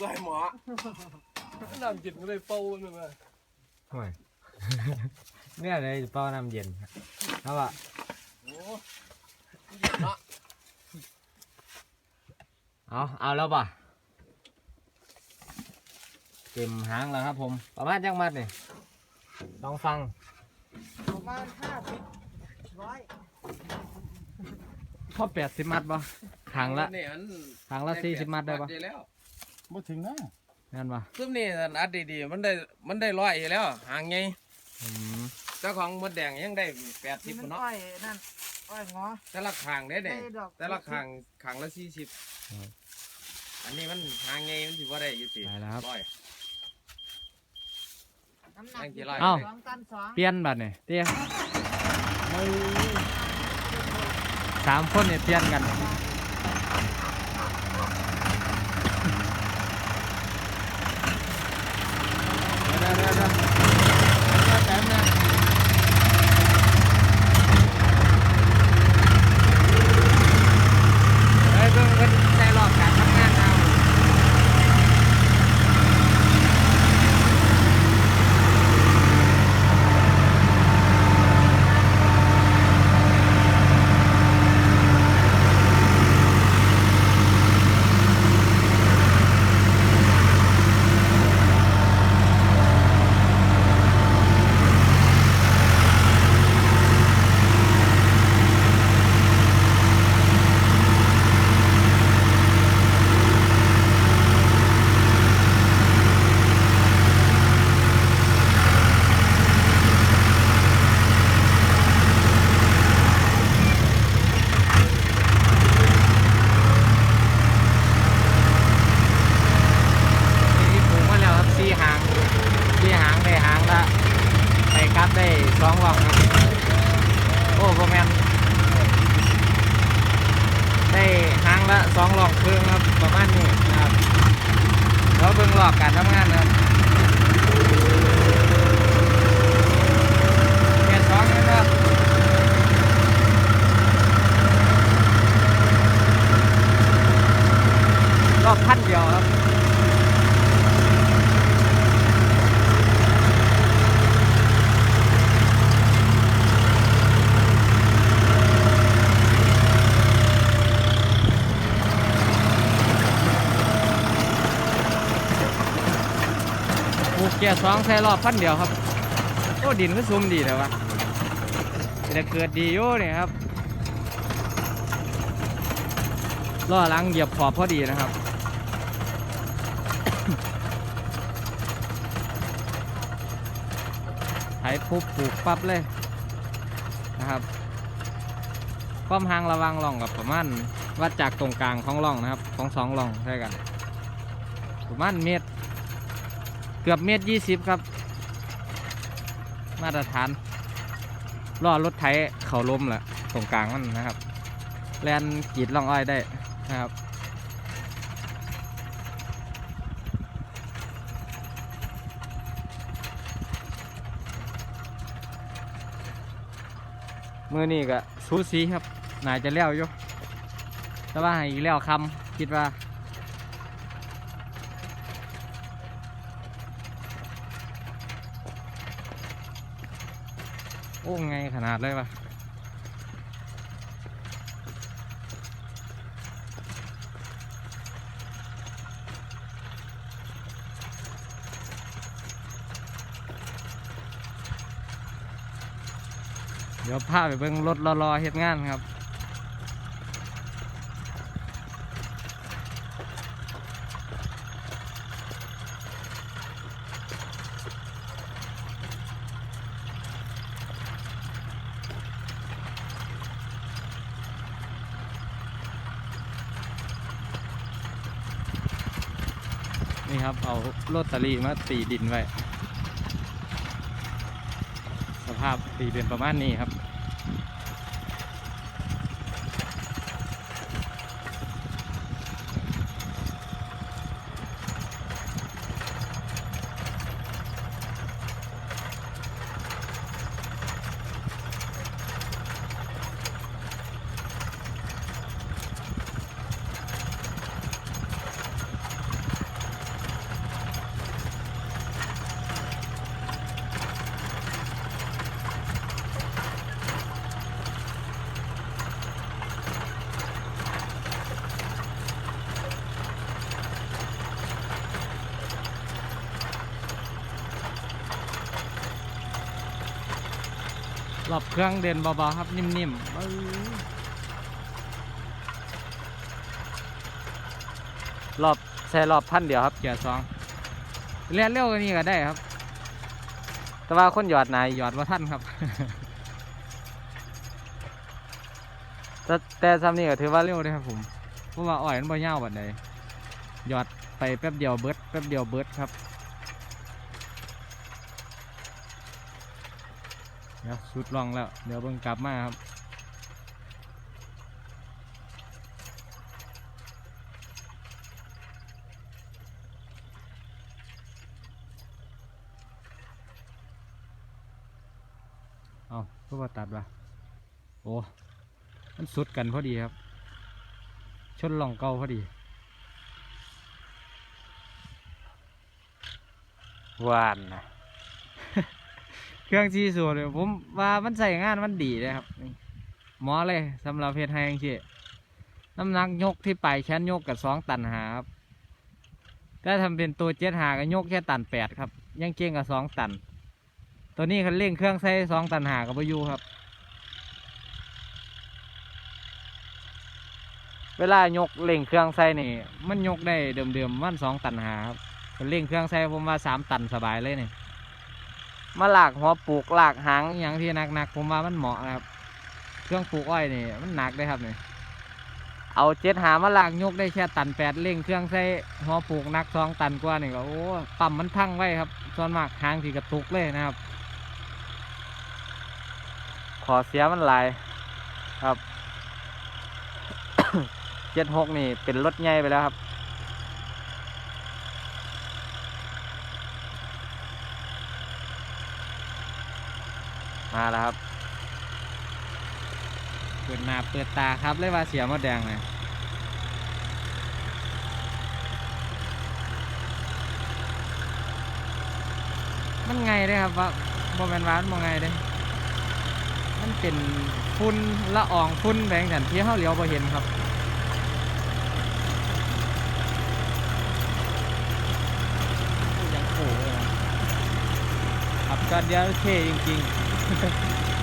ซอยหมอน้ำจิตก็เลยเป่าหนึ่งเลยห่วยเนี่ยเลยเป้าน้ำเย็นครับเอาอะโอ้เย็นเนาะเอาเอาแล้วป่ะเต็มหางแล้วครับผม ประมาณจังมัดนี่ลองฟัง ประมาณห้าสิบร้อยพอแปดสิบมัดป่ะหางละนี่มันหางละสี่สิบมัดได้ป่ะแล้ว บ่ถึงนะนั่นป่ะซึ่งนี่อัดดีๆ มันได้ มันได้ร้อยอยู่แล้ว ห่างไงอืมเจ้าของมดแดงยังได้แปดสินี่บมันเนาะอ้อยนั่นอ้อยงอ แต่ละขางได้เด้ได้ดอก แต่ละขางขางละสี่สิบอันนี้มันห่างไงมันถือว่าได้อยู่สิได้แล้วครับ ร้อย น้ำหนักยังกี่ร้อยเอ้าสองตันสองเปลี่ยนบัดนี่เตี้ยสามคนเนี่ยเปลี่ยนกัน เดี๋ยวเดี๋ยวเดี๋ยวเดี๋ยวแป๊บนึงเฮ้ยเพิ่งเพิ่งใจรอบการทำงานเอานี่ปลูกมาแล้วครับสี่หางสี่หางได้หางละ ได้สองหว่องครับโอ้โหแมนได้หางละสองหลอกครึ่งครับประมาณนี้นะครับแล้วเบิ่งหลอกการทำงานนะครับเปลี่ยนสองนะครับรอบพันเดียวครับ กเกียร์สองใส่รอบพันเดียวครับโอ้ดินก็ซุ่มดีแต่ว่าจะเกิดดีอยู่นี่ยครับล้อหลังเหยียบขอบพอดีนะครับไถปุ๊บปลูกปั๊บเลยนะครับ ความห่างระวังร่องกับประมาณวัดจากตรงกลางของร่องนะครับ ของสองร่องใช่กันประมาณเมตร เกือบเมตรยี่สิบครับ มาตรฐานล่อรถไถเข่าลมแหละตรงกลางมันนะครับ แลนกีดล่องอ้อยได้นะครับมื่อนี่ก็สูสีครับน่าจะเลี้ยวอยู่แต่ว่าให้อีกเลี้ยวคำคิดว่า โอ้ไงขนาดเลยวะเดี๋ยวพาไปเบิ่งรถรอๆเฮ็ดงานครับ เอาโรตารีมาตีดินไว้ สภาพตีเป็นประมาณนี้ครับ อบเครื่องเดินเบาๆครับ นิ่มๆเอ้ยรอบใส่รอบพันเดียวครับเกียร์สองเรียนเร็วกว่านี้ก็ได้ครับ แต่ว่าคนหยอดนายหยอดว่าท่านครับ แต่แต่ซ้ำนี่ก็ถือว่าเร็วเลยครับผมเพราะว่าอ้อยมันบ่ยาวบัดใดหยอดไปแป๊บเดียวเบิดแป๊บเดียวเบิดครับ เดี๋ยวสุดลองแล้ว เดี๋ยวเบิ่งกลับมาครับเอาเพื่อว่าตัดวะโอ้มันสุดกันพอดีครับ ชนล่องเก่าพอดี หวานนะ เครื่องชีสูเลยผมว่ามันใส่งานมันดีเลยครับหมอเลยสำหรับเพชรไฮยังชีน้ำหนักยกที่ปลายแขนยกกับสองตันหาครับถ้าทำเป็นตัวเจ็ดหาก็ยกแค่ตันแปดครับ ยังเก่งกับสองตัน ตัวนี้คันเร่งเครื่องใส่สองตันหากับพายุครับ เวลายกเร่งเครื่องใส่นี่ มันยกได้เดิมๆมันสองตันหาครับคันเร่งเครื่องใส่ผมว่าสามตันสบายเลยเนี่ มาลากหัวปลูกหลากหางอย่างที่หนักๆผมว่ามันเหมาะนะครับ เครื่องปลูกอ้อยนี่มันหนักเลยครับนี่เอาเจ็ดหามาลากยกได้แค่ตันแปดเร่งเครื่องใส่หัวปลูกนักสองตันกว่านี่ก็โอ้ปั๊มมันพังไว้ครับส่วนมากหางที่กระตุกเลยนะครับ ขอเสียมันหลายครับเจ็ดหกนี่เป็นรถใหญ่ไปแล้วครับ มาแล้วครับ เปิดหน้าเปิดตาครับเลยว่าเสียมดแดงเลยมันไงเด้ครับว่าโมเมนต์วามันไงเด้มันเป็นฝุ่นละอองฝุ่นแบงสันที่เขาเหลียวพอเห็นครับยังโผล่เลยนะขับ ก็เดียาเท่จริงๆ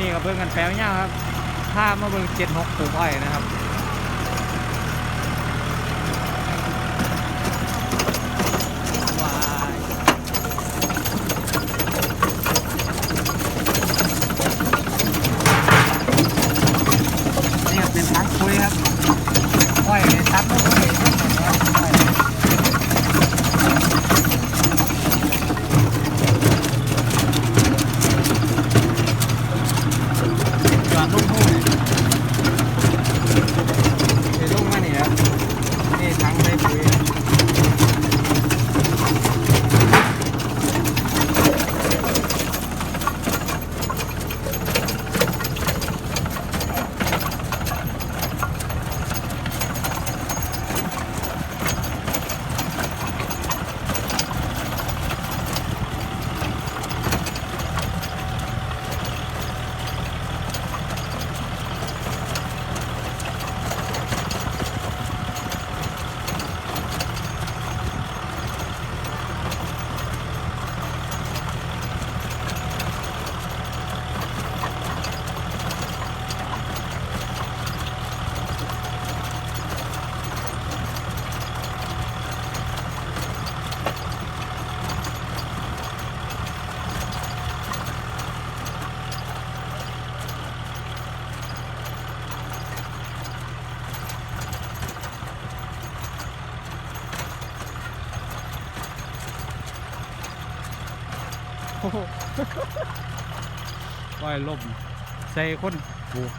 นี่ก็เบิ่งกันแป๊วเนี่ยครับ ภาพเมาเบิ่งเจ็ดหกปลูกอ้อยนะครับว้ายนี่ก็เป็นทักคุยครับอ้อยในทักคุยจอดลุ่มหูนี่เดี๋ยวลุ่มมานี่ครับนี่ทั้งได้ปุ๋ย โอ้โหอ้อยล่มใส่คนปลูก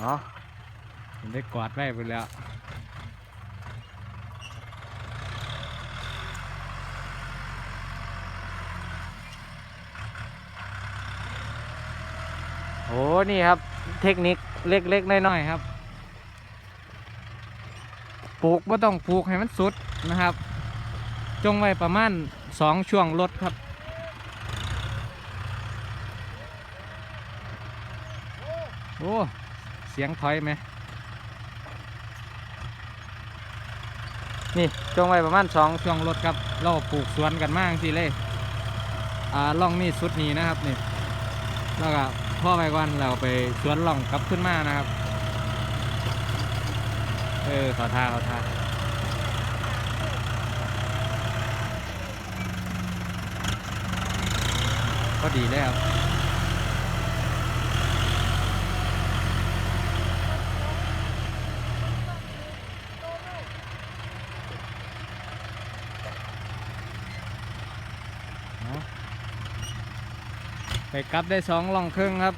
เนาะผมได้กอดไว้ไปแล้วเนี่ครับ เทคนิคเล็กๆน้อยๆครับ ปลูกไม่ต้องปลูกให้มันสุดนะครับ จงไว้ประมาณ สองช่วงลดครับ โอ้ เสียงถอยไหม นี่จงไว้ประมาณสองช่วงรถครับ เราปลูกสวนกันมากสิเลย อ่าล่องนี่สุดนี้นะครับนี่ แล้วก็พ่อไปก่อนเราไปสวนล่องกลับขึ้นมานะครับ เออขอท่าขอท่า ก็ดีแล้วไปกลับได้สองล่องครึ่งครับ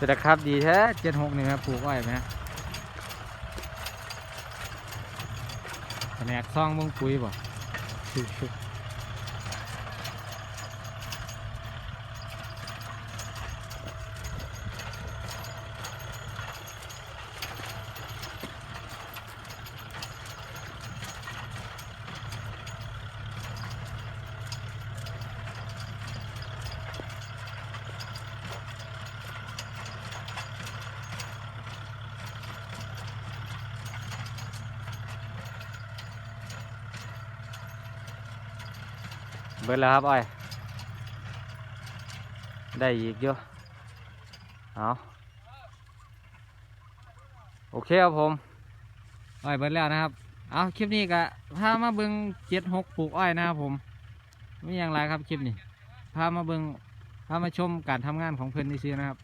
เป็นครับดีแท้เจ็ดหกหนึ่งครับปลูกไว้ไหมแผนกซ่องมึงปุ๋ยบ่ บิดแล้วครับอ้อยได้อีกเยอะเอาโอเคครับผมอ้อยเบิดแล้วนะครับเอาคลิปนี้ก็พามาเบิงเจ็ดหกปลูกอ้อยนะครับผมไม่อย่างไรครับคลิปนี้พามาเบิงพามาชมการทำงานของเพื่อนที่ซื้อนะครับ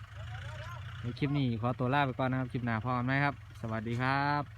ในคลิปนี้ขอตัวลาไปก่อนนะครับคลิปหน้าพอกันไหมครับ สวัสดีครับ